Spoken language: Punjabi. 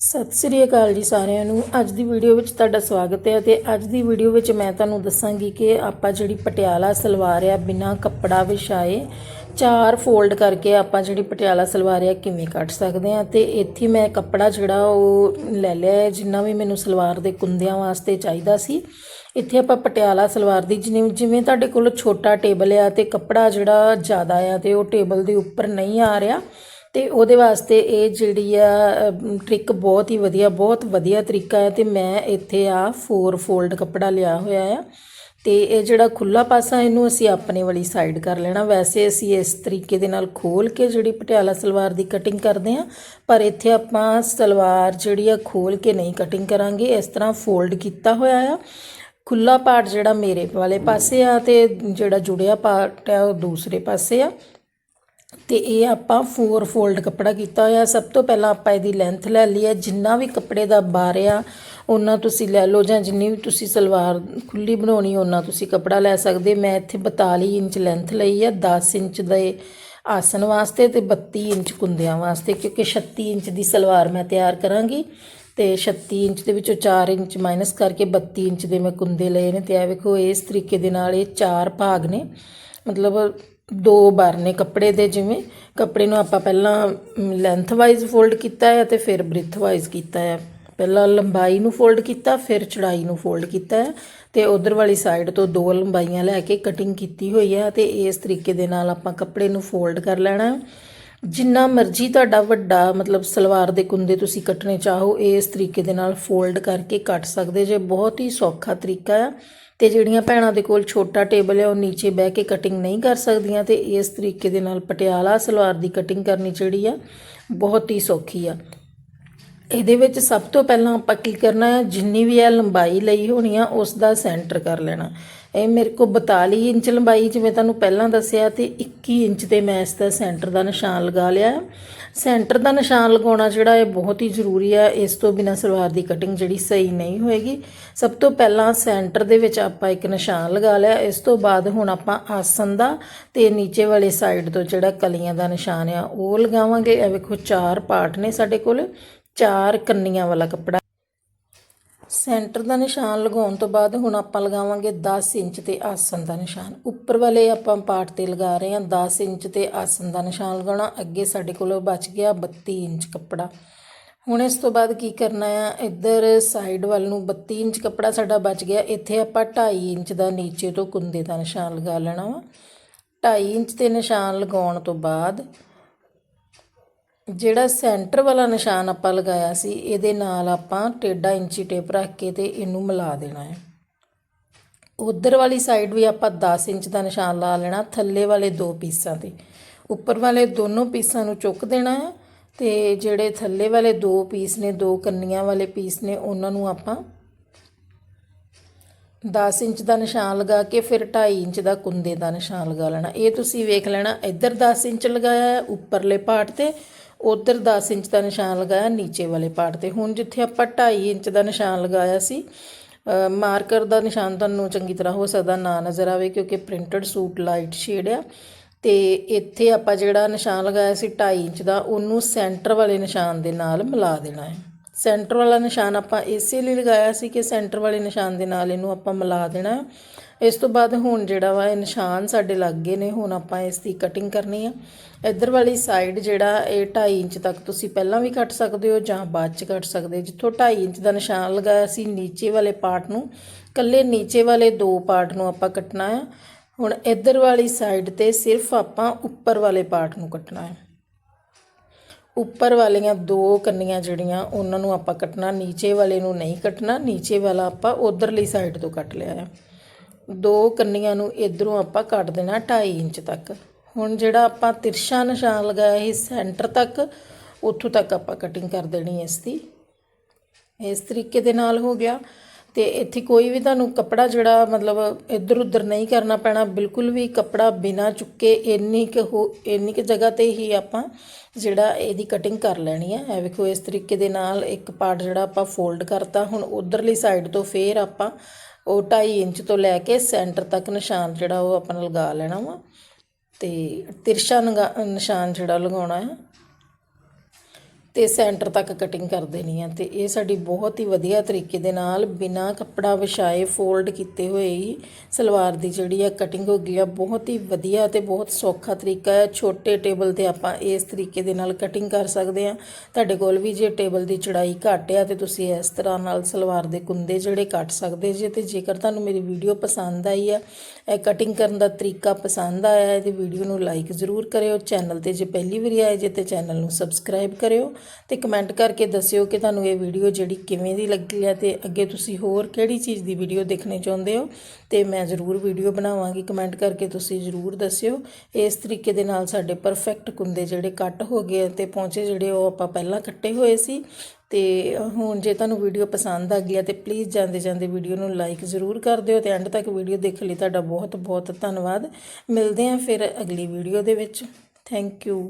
ਸਤਿ ਸ੍ਰੀ ਅਕਾਲ ਜੀ ਸਾਰਿਆਂ ਨੂੰ। ਅੱਜ ਦੀ ਵੀਡੀਓ ਵਿੱਚ ਤੁਹਾਡਾ ਸਵਾਗਤ ਹੈ ਤੇ ਅੱਜ ਦੀ ਵੀਡੀਓ ਵਿੱਚ ਮੈਂ ਤੁਹਾਨੂੰ ਦੱਸਾਂਗੀ ਕਿ ਆਪਾਂ ਜਿਹੜੀ ਪਟਿਆਲਾ ਸਲਵਾਰ ਆ, ਬਿਨਾਂ ਕੱਪੜਾ ਵਿਛਾਏ ਚਾਰ ਫੋਲਡ ਕਰਕੇ ਆਪਾਂ ਜਿਹੜੀ ਪਟਿਆਲਾ ਸਲਵਾਰ ਆ, ਕਿਵੇਂ ਕੱਟ ਸਕਦੇ ਆ? ਤੇ ਇੱਥੇ ਮੈਂ ਕੱਪੜਾ ਜਿਹੜਾ ਉਹ ਲੈ ਲਿਆ ਹੈ, ਜਿੰਨਾ ਵੀ ਮੈਨੂੰ ਸਲਵਾਰ ਦੇ ਕੁੰਦਿਆਂ ਵਾਸਤੇ ਚਾਹੀਦਾ ਸੀ। ਇੱਥੇ ਆਪਾਂ ਪਟਿਆਲਾ ਸਲਵਾਰ ਦੀ ਜਿਵੇਂ ਜਿਵੇਂ ਤੁਹਾਡੇ ਕੋਲ ਛੋਟਾ ਟੇਬਲ ਆ ਤੇ ਕੱਪੜਾ ਜਿਹੜਾ ਜ਼ਿਆਦਾ ਆ ਤੇ ਉਹ ਟੇਬਲ ਦੇ ਉੱਪਰ ਨਹੀਂ ਆ ਰਿਹਾ ਤੇ ਉਹਦੇ ਵਾਸਤੇ ਇਹ ਜਿਹੜੀ ਆ ਟ੍ਰਿਕ ਬਹੁਤ ਹੀ ਵਧੀਆ, ਬਹੁਤ ਵਧੀਆ ਤਰੀਕਾ ਹੈ ਤੇ ਮੈਂ ਇੱਥੇ ਆ 4 ਫੋਲਡ ਕੱਪੜਾ ਲਿਆ ਹੋਇਆ ਆ ਤੇ ਇਹ ਜਿਹੜਾ ਖੁੱਲਾ ਪਾਸਾ ਇਹਨੂੰ ਅਸੀਂ ਆਪਣੇ ਵਾਲੀ ਸਾਈਡ ਕਰ ਲੈਣਾ। ਵੈਸੇ ਅਸੀਂ ਇਸ ਤਰੀਕੇ ਦੇ ਨਾਲ ਖੋਲ ਕੇ ਜਿਹੜੀ ਪਟਿਆਲਾ ਸਲਵਾਰ ਦੀ ਕਟਿੰਗ ਕਰਦੇ ਆ ਪਰ ਇੱਥੇ ਆਪਾਂ ਸਲਵਾਰ ਜਿਹੜੀ ਆ ਖੋਲ ਕੇ ਨਹੀਂ ਕਟਿੰਗ ਕਰਾਂਗੇ, ਇਸ ਤਰ੍ਹਾਂ ਫੋਲਡ ਕੀਤਾ ਹੋਇਆ ਆ। ਖੁੱਲਾ ਪਾਰਟ ਜਿਹੜਾ ਮੇਰੇ ਵਾਲੇ ਪਾਸੇ ਆ ਤੇ ਜਿਹੜਾ ਜੁੜਿਆ ਪਾਰਟ ਆ ਉਹ ਦੂਸਰੇ ਪਾਸੇ ਆ। ਤੇ ਇਹ ਆਪਾਂ 4 ਫੋਲਡ ਕੱਪੜਾ ਕੀਤਾ ਹੋਇਆ। ਸਭ ਤੋਂ ਪਹਿਲਾਂ ਆਪਾਂ ਇਹਦੀ ਲੈਂਥ ਲੈ ਲਈ ਹੈ। ਜਿੰਨਾ ਵੀ ਕੱਪੜੇ ਦਾ ਬਾਰ ਆ, ਉਹਨਾਂ ਤੁਸੀਂ ਲੈ ਲਓ ਜਾਂ ਜਿੰਨੀ ਵੀ ਤੁਸੀਂ ਸਲਵਾਰ ਖੁੱਲੀ ਬਣਾਉਣੀ, ਉਹਨਾਂ ਤੁਸੀਂ ਕੱਪੜਾ ਲੈ ਸਕਦੇ। ਮੈਂ ਇੱਥੇ 42 ਇੰਚ ਲੈਂਥ ਲਈ ਹੈ 10 ਇੰਚ ਦੇ ਆਸਨ ਵਾਸਤੇ ਤੇ 32 ਇੰਚ ਕੁੰਦਿਆਂ ਵਾਸਤੇ, ਕਿਉਂਕਿ 36 ਇੰਚ ਦੀ ਸਲਵਾਰ ਮੈਂ ਤਿਆਰ ਕਰਾਂਗੀ ਤੇ 36 ਇੰਚ ਦੇ ਵਿੱਚੋਂ 4 ਇੰਚ ਮਾਈਨਸ ਕਰਕੇ 32 ਇੰਚ ਦੇ ਮੈਂ ਕੁੰਦੇ ਲਏ ਨੇ ਤੇ ਇਹ ਵੇਖੋ, ਇਸ ਤਰੀਕੇ ਦੇ ਨਾਲ ਇਹ ਚਾਰ ਭਾਗ ਨੇ। ਮਤਲਬ ਦੋ ਬਾਰ ਨੇ ਕੱਪੜੇ ਦੇ ਜਿਵੇਂ। ਕੱਪੜੇ ਨੂੰ ਆਪਾਂ ਪਹਿਲਾਂ ਲੈਂਥ ਵਾਈਜ਼ ਫੋਲਡ ਕੀਤਾ ਹੈ ਤੇ ਫਿਰ ਬ੍ਰਿਥ ਵਾਈਜ਼ ਕੀਤਾ ਹੈ। ਪਹਿਲਾਂ ਲੰਬਾਈ ਨੂੰ ਫੋਲਡ ਕੀਤਾ, ਫਿਰ ਚੜਾਈ ਨੂੰ ਫੋਲਡ ਕੀਤਾ ਹੈ ਤੇ ਉਧਰ ਵਾਲੀ ਸਾਈਡ ਤੋਂ ਦੋ ਲੰਬਾਈਆਂ ਲੈ ਕੇ ਕਟਿੰਗ ਕੀਤੀ ਹੋਈ ਹੈ ਤੇ ਇਸ ਤਰੀਕੇ ਦੇ ਨਾਲ ਆਪਾਂ ਕੱਪੜੇ ਨੂੰ ਫੋਲਡ ਕਰ ਲੈਣਾ ਜਿੰਨਾ ਮਰਜ਼ੀ ਤੁਹਾਡਾ ਵੱਡਾ ਮਤਲਬ ਸਲਵਾਰ ਦੇ ਕੁੰਦੇ ਤੁਸੀਂ ਕੱਟਣੇ ਚਾਹੋ, ਇਸ ਤਰੀਕੇ ਦੇ ਨਾਲ ਫੋਲਡ ਕਰਕੇ ਕੱਟ ਸਕਦੇ ਜੇ। ਬਹੁਤ ਹੀ ਸੌਖਾ ਤਰੀਕਾ ਆ ਤੇ ਜਿਹੜੀਆਂ ਭੈਣਾਂ ਦੇ ਕੋਲ ਛੋਟਾ ਟੇਬਲ ਹੈ ਉਹ ਨੀਚੇ ਬਹਿ ਕੇ ਕਟਿੰਗ ਨਹੀਂ ਕਰ ਸਕਦੀਆਂ ਤੇ ਇਸ ਤਰੀਕੇ ਦੇ ਨਾਲ ਪਟਿਆਲਾ ਸਲਵਾਰ ਦੀ ਕਟਿੰਗ ਕਰਨੀ ਜਿਹੜੀ ਆ, ਬਹੁਤ ਹੀ ਸੌਖੀ ਆ। ਇਹਦੇ ਵਿੱਚ ਸਭ ਤੋਂ ਪਹਿਲਾਂ ਆਪਾਂ ਕੀ ਕਰਨਾ ਹੈ? ਜਿੰਨੀ ਵੀ ਇਹ ਲੰਬਾਈ ਲਈ ਹੋਣੀ ਆ, ਉਸ ਦਾ ਸੈਂਟਰ ਕਰ ਲੈਣਾ। ਇਹ ਮੇਰੇ ਕੋ 42 ਇੰਚ ਲੰਬਾਈ, ਜਿਵੇਂ ਤੁਹਾਨੂੰ ਪਹਿਲਾਂ ਦੱਸਿਆ, ਤੇ 21 ਇੰਚ ਤੇ ਮੈਂ ਇਸ ਦਾ ਸੈਂਟਰ ਦਾ ਨਿਸ਼ਾਨ ਲਗਾ ਲਿਆ। ਸੈਂਟਰ ਦਾ ਨਿਸ਼ਾਨ ਲਗਾਉਣਾ ਜਿਹੜਾ ਇਹ ਬਹੁਤ ਹੀ ਜ਼ਰੂਰੀ ਹੈ ਇਸ ਤੋਂ ਬਿਨਾ ਸਲਵਾਰ ਦੀ ਕਟਿੰਗ ਜਿਹੜੀ ਸਹੀ ਨਹੀਂ ਹੋਏਗੀ। ਸਭ ਤੋਂ ਪਹਿਲਾਂ ਸੈਂਟਰ ਦੇ ਵਿੱਚ ਆਪਾਂ ਇੱਕ ਨਿਸ਼ਾਨ ਲਗਾ ਲਿਆ। ਇਸ ਤੋਂ ਬਾਅਦ ਹੁਣ ਆਪਾਂ ਆਸਨ ਦਾ ਤੇ ਨੀਚੇ ਵਾਲੇ ਸਾਈਡ ਤੋਂ ਜਿਹੜਾ ਕਲੀਆਂ ਦਾ ਨਿਸ਼ਾਨ ਆ, ਉਹ ਲਗਾਵਾਂਗੇ। ਇਹ ਵੇਖੋ, ਚਾਰ ਪਾਰਟ ਨੇ ਸਾਡੇ ਕੋਲ। ਚਾਰ ਕੰਨੀਆਂ ਵਾਲਾ ਕੱਪੜਾ। ਸੈਂਟਰ ਦਾ ਨਿਸ਼ਾਨ ਲਗਾਉਣ ਤੋਂ ਬਾਅਦ ਹੁਣ ਆਪਾਂ ਲਗਾਵਾਂਗੇ 10 ਇੰਚ ਤੇ ਆਸਨ ਦਾ ਨਿਸ਼ਾਨ। ਉੱਪਰ ਵਾਲੇ ਆਪਾਂ ਪਾਰਟ ਤੇ ਲਗਾ ਰਹੇ ਹਾਂ 10 ਇੰਚ ਤੇ ਆਸਨ ਦਾ ਨਿਸ਼ਾਨ ਲਗਾਉਣਾ। ਅੱਗੇ ਸਾਡੇ ਕੋਲ ਬਚ ਗਿਆ 32 ਇੰਚ ਕੱਪੜਾ। ਹੁਣ ਇਸ ਤੋਂ ਬਾਅਦ ਕੀ ਕਰਨਾ ਆ? ਇੱਧਰ ਸਾਈਡ ਵੱਲ ਨੂੰ 32 ਇੰਚ ਕੱਪੜਾ ਸਾਡਾ ਬਚ ਗਿਆ। ਇੱਥੇ ਆਪਾਂ 2.5 ਇੰਚ ਦਾ ਨੀਚੇ ਤੋਂ ਕੁੰਦੇ ਦਾ ਨਿਸ਼ਾਨ ਲਗਾ ਲੈਣਾ ਵਾ। 2.5 ਇੰਚ ਤੇ ਨਿਸ਼ਾਨ ਲਗਾਉਣ ਤੋਂ ਬਾਅਦ ਜਿਹੜਾ ਸੈਂਟਰ ਵਾਲਾ ਨਿਸ਼ਾਨ ਆਪਾਂ ਲਗਾਇਆ ਸੀ, ਇਹਦੇ ਨਾਲ ਆਪਾਂ ਟੇਢਾ ਇੰਚੀ ਟੇਪ ਰੱਖ ਕੇ ਤੇ ਇਹਨੂੰ ਮਿਲਾ ਦੇਣਾ ਹੈ। ਉਧਰ ਵਾਲੀ ਸਾਈਡ ਵੀ ਆਪਾਂ 10 ਇੰਚ ਦਾ ਨਿਸ਼ਾਨ ਲਾ ਲੈਣਾ, ਥੱਲੇ ਵਾਲੇ ਦੋ ਪੀਸਾਂ ਤੇ। ਉੱਪਰ ਵਾਲੇ ਦੋਨੋਂ ਪੀਸਾਂ ਨੂੰ ਚੁੱਕ ਦੇਣਾ ਹੈ ਤੇ ਜਿਹੜੇ ਥੱਲੇ ਵਾਲੇ ਦੋ ਪੀਸ ਨੇ, ਦੋ ਕੰਨੀਆਂ ਵਾਲੇ ਪੀਸ ਨੇ, ਉਹਨਾਂ ਨੂੰ ਆਪਾਂ 10 ਇੰਚ ਦਾ ਨਿਸ਼ਾਨ ਲਗਾ ਕੇ ਫਿਰ 2.5 ਇੰਚ ਦਾ ਕੁੰਦੇ ਦਾ ਨਿਸ਼ਾਨ ਲਗਾ ਲੈਣਾ। ਇਹ ਤੁਸੀਂ ਵੇਖ ਲੈਣਾ, ਇੱਧਰ 10 ਇੰਚ ਲਗਾਇਆ ਹੈ, ਉੱਪਰਲੇ ਪਾਰਟ ਤੇ ਉਧਰ 10 ਇੰਚ ਦਾ ਨਿਸ਼ਾਨ ਲਗਾਇਆ ਨੀਚੇ ਵਾਲੇ ਪਾਰਟ ਤੇ। ਹੁਣ ਜਿੱਥੇ ਆਪਾਂ 2.5 ਇੰਚ ਦਾ ਨਿਸ਼ਾਨ ਲਗਾਇਆ ਸੀ ਮਾਰਕਰ ਦਾ ਨਿਸ਼ਾਨ ਤੁਹਾਨੂੰ ਚੰਗੀ ਤਰ੍ਹਾਂ ਹੋ ਸਕਦਾ ਨਾ ਨਜ਼ਰ ਆਵੇ ਕਿਉਂਕਿ ਪ੍ਰਿੰਟਡ ਸੂਟ ਲਾਈਟ ਸ਼ੇਡ ਆ। ਤੇ ਇੱਥੇ ਆਪਾਂ ਜਿਹੜਾ ਨਿਸ਼ਾਨ ਲਗਾਇਆ ਸੀ 2.5 ਇੰਚ ਦਾ, ਉਹਨੂੰ ਸੈਂਟਰ ਵਾਲੇ ਨਿਸ਼ਾਨ ਦੇ ਨਾਲ ਮਿਲਾ ਦੇਣਾ ਹੈ। ਸੈਂਟਰ ਵਾਲਾ ਨਿਸ਼ਾਨ ਆਪਾਂ ਇਸੇ ਲਈ ਲਗਾਇਆ ਸੀ ਕਿ ਸੈਂਟਰ ਵਾਲੇ ਨਿਸ਼ਾਨ ਦੇ ਨਾਲ ਇਹਨੂੰ ਆਪਾਂ ਮਿਲਾ ਦੇਣਾ। ਹੈ। ਇਸ ਤੋਂ ਬਾਅਦ ਹੁਣ ਜਿਹੜਾ ਵਾ ਇਹ ਨਿਸ਼ਾਨ ਸਾਡੇ ਲੱਗ ਗਏ ਨੇ, ਹੁਣ ਆਪਾਂ ਇਸ ਦੀ ਕਟਿੰਗ ਕਰਨੀ ਆ। ਇੱਧਰ ਵਾਲੀ ਸਾਈਡ ਜਿਹੜਾ ਇਹ 2.5 ਇੰਚ ਤੱਕ ਤੁਸੀਂ ਪਹਿਲਾਂ ਵੀ ਕੱਟ ਸਕਦੇ ਹੋ ਜਾਂ ਬਾਅਦ ਚ ਕੱਟ ਸਕਦੇ ਜਿੱਥੋਂ 2.5 ਇੰਚ ਦਾ ਨਿਸ਼ਾਨ ਲਗਾਇਆ ਸੀ ਨੀਚੇ ਵਾਲੇ ਪਾਰਟ ਨੂੰ ਕੱਲੇ ਨੀਚੇ ਵਾਲੇ ਦੋ ਪਾਰਟ ਨੂੰ ਆਪਾਂ ਕੱਟਣਾ ਆ। ਹੁਣ ਇੱਧਰ ਵਾਲੀ ਸਾਈਡ ਤੇ ਸਿਰਫ ਆਪਾਂ ਉੱਪਰ ਵਾਲੇ ਪਾਰਟ ਨੂੰ ਕੱਟਣਾ ਹੈ ਉੱਪਰ ਵਾਲੀਆਂ ਦੋ ਕੰਨੀਆਂ ਜਿਹੜੀਆਂ ਉਹਨਾਂ ਨੂੰ ਆਪਾਂ ਕੱਟਣਾ, ਨੀਚੇ ਵਾਲੇ ਨੂੰ ਨਹੀਂ ਕੱਟਣਾ, ਨੀਚੇ ਵਾਲਾ ਆਪਾਂ ਉਧਰਲੀ ਸਾਈਡ ਤੋਂ ਕੱਟ ਲਿਆ ਹੈ ਦੋ ਕੰਨੀਆਂ ਨੂੰ ਇਧਰੋਂ ਆਪਾਂ ਕੱਟ ਦੇਣਾ 2.5 ਇੰਚ ਤੱਕ। ਹੁਣ ਜਿਹੜਾ ਆਪਾਂ ਤਿਰਛਾ ਨਿਸ਼ਾਨ ਲਗਾਇਆ ਸੀ ਸੈਂਟਰ ਤੱਕ, ਉੱਥੋਂ ਤੱਕ ਆਪਾਂ ਕਟਿੰਗ ਕਰ ਦੇਣੀ ਇਸ ਦੀ। ਇਸ ਤਰੀਕੇ ਦੇ ਨਾਲ ਹੋ ਗਿਆ। ਤੇ ਇੱਥੇ ਕੋਈ ਵੀ ਤੁਹਾਨੂੰ ਕੱਪੜਾ ਜਿਹੜਾ ਮਤਲਬ ਇੱਧਰ ਉੱਧਰ ਨਹੀਂ ਕਰਨਾ ਪੈਣਾ, ਬਿਲਕੁਲ ਵੀ ਕੱਪੜਾ ਬਿਨਾ ਚੁੱਕੇ ਇੰਨੀ ਕੁ ਹੋ, ਇੰਨੀ ਕੁ ਜਗ੍ਹਾ ਤੇ ਹੀ ਆਪਾਂ ਜਿਹੜਾ ਇਹਦੀ ਕਟਿੰਗ ਕਰ ਲੈਣੀ ਹੈ ਇਹ ਵੇਖੋ, ਇਸ ਤਰੀਕੇ ਦੇ ਨਾਲ ਇੱਕ ਪਾਰਟ ਜਿਹੜਾ ਆਪਾਂ ਫੋਲਡ ਕਰਤਾ, ਹੁਣ ਉਧਰਲੀ ਸਾਈਡ ਤੋਂ ਫੇਰ ਆਪਾਂ ਉਹ 2.5 ਇੰਚ ਤੋਂ ਲੈ ਕੇ ਸੈਂਟਰ ਤੱਕ ਨਿਸ਼ਾਨ ਜਿਹੜਾ ਉਹ ਆਪਾਂ ਲਗਾ ਲੈਣਾ ਵਾ। ਤੇ ਤਿਰਛਾ ਨਿਗਾ- ਨਿਸ਼ਾਨ ਜਿਹੜਾ ਲਗਾਉਣਾ ਹੈ ਤੇ ਸੈਂਟਰ ਤੱਕ ਕਟਿੰਗ ਕਰ ਦੇਣੀ ਆ ਤੇ ਇਹ ਸਾਡੀ ਬਹੁਤ ਹੀ ਵਧੀਆ ਤਰੀਕੇ ਦੇ ਨਾਲ ਬਿਨਾ ਕੱਪੜਾ ਵਿਛਾਏ ਫੋਲਡ ਕੀਤੇ ਹੋਏ ਹੀ ਸਲਵਾਰ ਦੀ ਜਿਹੜੀ ਆ ਕਟਿੰਗ ਹੋ ਗਈ ਆ, ਬਹੁਤ ਹੀ ਵਧੀਆ ਤੇ ਬਹੁਤ ਸੌਖਾ ਤਰੀਕਾ ਹੈ। ਛੋਟੇ ਟੇਬਲ ਤੇ ਆਪਾਂ ਇਸ ਤਰੀਕੇ ਦੇ ਨਾਲ ਕਟਿੰਗ ਕਰ ਸਕਦੇ ਆ। ਤੁਹਾਡੇ ਕੋਲ ਵੀ ਜੇ ਟੇਬਲ ਦੀ ਚੜਾਈ ਘੱਟ ਆ ਤੇ ਤੁਸੀਂ ਇਸ ਤਰ੍ਹਾਂ ਨਾਲ ਸਲਵਾਰ ਦੇ ਕੁੰਦੇ ਜਿਹੜੇ ਕੱਟ ਸਕਦੇ ਜੇ ਤੇ ਜੇਕਰ ਤੁਹਾਨੂੰ ਮੇਰੀ ਵੀਡੀਓ ਪਸੰਦ ਆਈ ਆ, ਇਹ ਕਟਿੰਗ ਕਰਨ ਦਾ ਤਰੀਕਾ ਪਸੰਦ ਆਇਆ ਹੈ ਤੇ ਵੀਡੀਓ ਨੂੰ ਲਾਈਕ ਜ਼ਰੂਰ ਕਰਿਓ। ਚੈਨਲ ਤੇ ਜੇ ਪਹਿਲੀ ਵਾਰੀ ਆਏ ਜੇ ਤੇ ਚੈਨਲ ਨੂੰ ਸਬਸਕ੍ਰਾਈਬ ਕਰਿਓ। ਤੇ ਕਮੈਂਟ ਕਰਕੇ ਦੱਸਿਓ ਕਿ ਤੁਹਾਨੂੰ ਇਹ ਵੀਡੀਓ ਜਿਹੜੀ ਕਿਵੇਂ ਦੀ ਲੱਗੀ ਹੈ ਤੇ ਅੱਗੇ ਤੁਸੀਂ ਹੋਰ ਕਿਹੜੀ ਚੀਜ਼ ਦੀ ਵੀਡੀਓ ਦੇਖਣੀ ਚਾਹੁੰਦੇ ਹੋ ਤੇ ਮੈਂ ਜ਼ਰੂਰ ਵੀਡੀਓ ਬਣਾਵਾਂਗੀ। ਕਮੈਂਟ ਕਰਕੇ ਤੁਸੀਂ ਜ਼ਰੂਰ ਦੱਸਿਓ। ਇਸ ਤਰੀਕੇ ਦੇ ਨਾਲ ਸਾਡੇ ਪਰਫੈਕਟ ਕੁੰਦੇ ਜਿਹੜੇ ਕੱਟ ਹੋ ਗਏ ਤੇ ਪਹੁੰਚੇ ਜਿਹੜੇ ਉਹ ਆਪਾਂ ਪਹਿਲਾਂ ਕੱਟੇ ਹੋਏ ਸੀ। ਤੇ ਹੁਣ ਜੇ ਤੁਹਾਨੂੰ ਵੀਡੀਓ ਪਸੰਦ ਆ ਗਈ ਹੈ ਤੇ ਪਲੀਜ਼ ਜਾਂਦੇ ਜਾਂਦੇ ਵੀਡੀਓ ਨੂੰ ਲਾਈਕ ਜ਼ਰੂਰ ਕਰ ਦਿਓ ਤੇ ਐਂਡ ਤੱਕ ਵੀਡੀਓ ਦੇਖਣ ਲਈ ਤੁਹਾਡਾ ਬਹੁਤ ਬਹੁਤ ਧੰਨਵਾਦ। ਮਿਲਦੇ ਹਾਂ ਫਿਰ ਅਗਲੀ ਵੀਡੀਓ ਦੇ ਵਿੱਚ। Thank you